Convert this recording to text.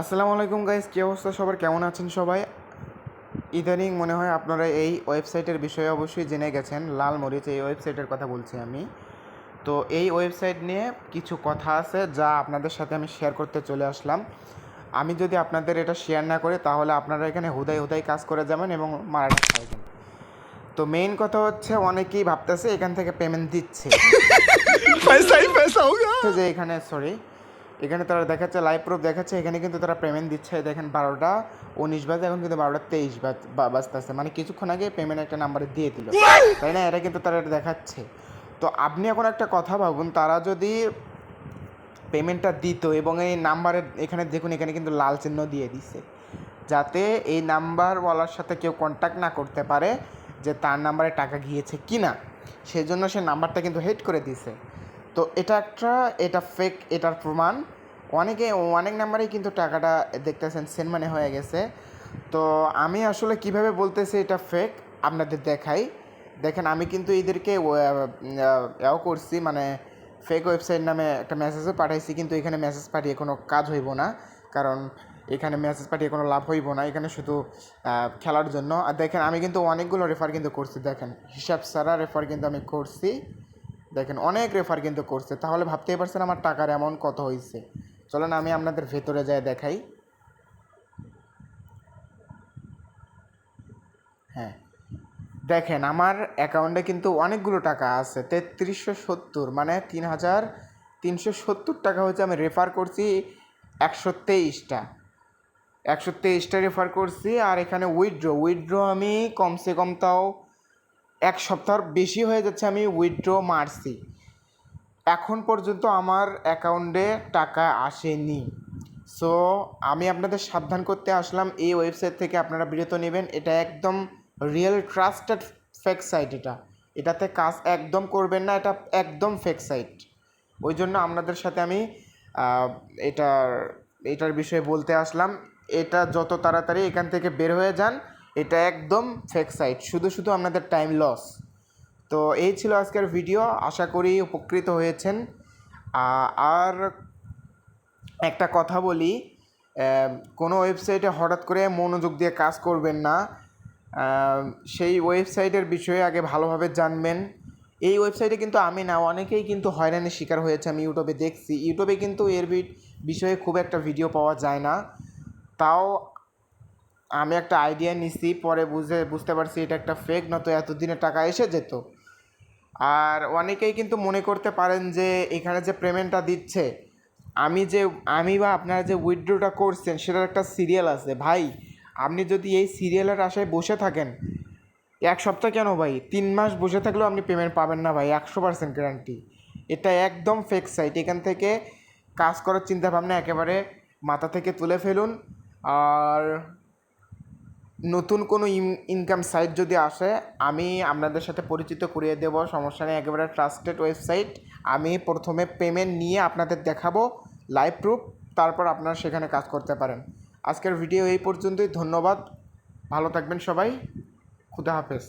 আসসালামু আলাইকুম গাইজ কী অবস্থা? সবার কেমন আছেন সবাই? ইদানিং মনে হয় আপনারা এই ওয়েবসাইটের বিষয়ে অবশ্যই জেনে গেছেন। লাল মরিচ এই ওয়েবসাইটের কথা বলছি আমি। তো এই ওয়েবসাইট নিয়ে কিছু কথা আছে যা আপনাদের সাথে আমি শেয়ার করতে চলে আসলাম। আমি যদি আপনাদের এটা শেয়ার না করি তাহলে আপনারা এখানে হুদায় হুদাই কাজ করে যাবেন এবং মারা খাবেন তো মেইন কথা হচ্ছে অনেকেই ভাবতেছে এখান থেকে পেমেন্ট দিচ্ছে। যে এখানে সরি এখানে তারা দেখাচ্ছে লাইভ প্রুফ দেখাচ্ছে এখানে কিন্তু তারা পেমেন্ট দিচ্ছে। দেখেন বারোটা উনিশ বাজে এখন কিন্তু বারোটা তেইশ বাজতেছে। মানে কিছুক্ষণ আগে পেমেন্ট একটা নাম্বারে দিয়ে দিল। তাই না? এটা কিন্তু তারা এটা দেখাচ্ছে। তো আপনি এখন একটা কথা ভাবুন তারা যদি পেমেন্টটা দিত এবং এই নাম্বারের এখানে দেখুন এখানে কিন্তু লাল চিহ্ন দিয়ে দিছে। যাতে এই নাম্বার ওয়ালার সাথে কেউ কন্ট্যাক্ট না করতে পারে যে তার নাম্বারে টাকা গিয়েছে কি না সেই জন্য সে নাম্বারটা কিন্তু হেড করে দিছে। তো এটা একটা, এটা ফেক এটার প্রমাণ। অনেকে, অনেক নাম্বারেই কিন্তু টাকাটা দেখতেছেন সেন্ড মানে হয়ে গেছে। তো আমি আসলে কীভাবে বলতেছি এটা ফেক আপনাদের দেখাই। দেখেন, আমি কিন্তু এদেরকে এও করছি মানে ফেক ওয়েবসাইট নামে একটা মেসেজও পাঠাইছি, কিন্তু এখানে মেসেজ পাঠিয়ে কোনো কাজ হইব না। কারণ এখানে মেসেজ পাঠিয়ে কোনো লাভ হইব না, এখানে শুধু খেলার জন্য। আর দেখেন, আমি কিন্তু অনেকগুলো রেফার কিন্তু করছি, দেখেন। হিসাব ছাড়া রেফার কিন্তু আমি করছি। দেখেন, অনেক রেফার কিন্তু করছে। তাহলে ভাবতেই পারছেন আমার টাকার অ্যামাউন্ট কত হয়েছে চলেন, আমি আপনাদের ভেতরে যাই, দেখাই। হ্যাঁ। দেখেন, আমার অ্যাকাউন্টে কিন্তু অনেকগুলো টাকা আছে। তেত্রিশশো সত্তর মানে তিন হাজার তিনশো সত্তর টাকা হচ্ছে আমি রেফার করছি একশো তেইশটা। একশো তেইশটা রেফার করছি, আর এখানে উইথড্র উইথড্র আমি কমসে কম তাও এক সপ্তাহর বেশি হয়ে যাচ্ছে আমি উইথড্র মারছি। এখন পর্যন্ত আমার অ্যাকাউন্টে টাকা আসেনি। সো আমি আপনাদের সাবধান করতে আসলাম। এই ওয়েবসাইট থেকে আপনারা বিরত নেবেন। এটা একদম রিয়েল ট্রাস্টেড ফেক সাইট এটা। এটাতে কাজ একদম করবেন না, এটা একদম ফেক সাইট ওই জন্য আপনাদের সাথে আমি এটার এটার বিষয়ে বলতে আসলাম। এটা যত তাড়াতাড়ি এখান থেকে বের হয়ে যান এটা একদম ফেক সাইট শুধু শুধু আপনাদের টাইম লস তো এই ছিল আজকের ভিডিও আশা করি উপকৃত হয়েছেন। আর একটা কথা বলি কোনো ওয়েবসাইটে হঠাৎ করে মনোযোগ দিয়ে কাজ করবেন না। সেই ওয়েবসাইটের বিষয়ে আগে ভালোভাবে জানবেন। এই ওয়েবসাইটে কিন্তু আমি না, অনেকেই কিন্তু হয়রানির শিকার হয়েছে, আমি ইউটিউবে দেখছি। ইউটিউবে কিন্তু এর বিষয়ে খুব একটা ভিডিও পাওয়া যায় না। তাও আমি একটা আইডিয়া নিছি, পরে বুঝে, বুঝতে পারছি এটা একটা ফেক নয়তো এতদিনে টাকা এসে যেত। আর অনেকেই কিন্তু মনে করতে পারেন যে, এখানে যে পেমেন্টটা দিচ্ছে, আমি যে, আমি বা আপনারা যে উইথড্রটা করছেন, সেটার একটা সিরিয়াল আছে। ভাই, আপনি যদি এই সিরিয়ালের আশায় বসে থাকেন, এক সপ্তাহ কেন ভাই? তিন মাস বসে থাকলেও আপনি পেমেন্ট পাবেন না ভাই, একশো পার্সেন্ট গ্যারান্টি এটা একদম ফেক সাইট এখান থেকে কাজ করার চিন্তাভাবনা একেবারে মাথা থেকে তুলে ফেলুন। আর নতুন কোনো ইনকাম সাইট যদি আসে, আমি আপনাদের সাথে পরিচিত করিয়ে দেব। সমস্যা নেই, একেবারে ট্রাস্টেড ওয়েবসাইট আমি প্রথমে পেমেন্ট নিয়ে আপনাদের দেখাবো লাইভ প্রুফ তারপর আপনারা সেখানে কাজ করতে পারেন। আজকের ভিডিও এই পর্যন্তই, ধন্যবাদ। ভালো থাকবেন সবাই। খুদা হাফেজ।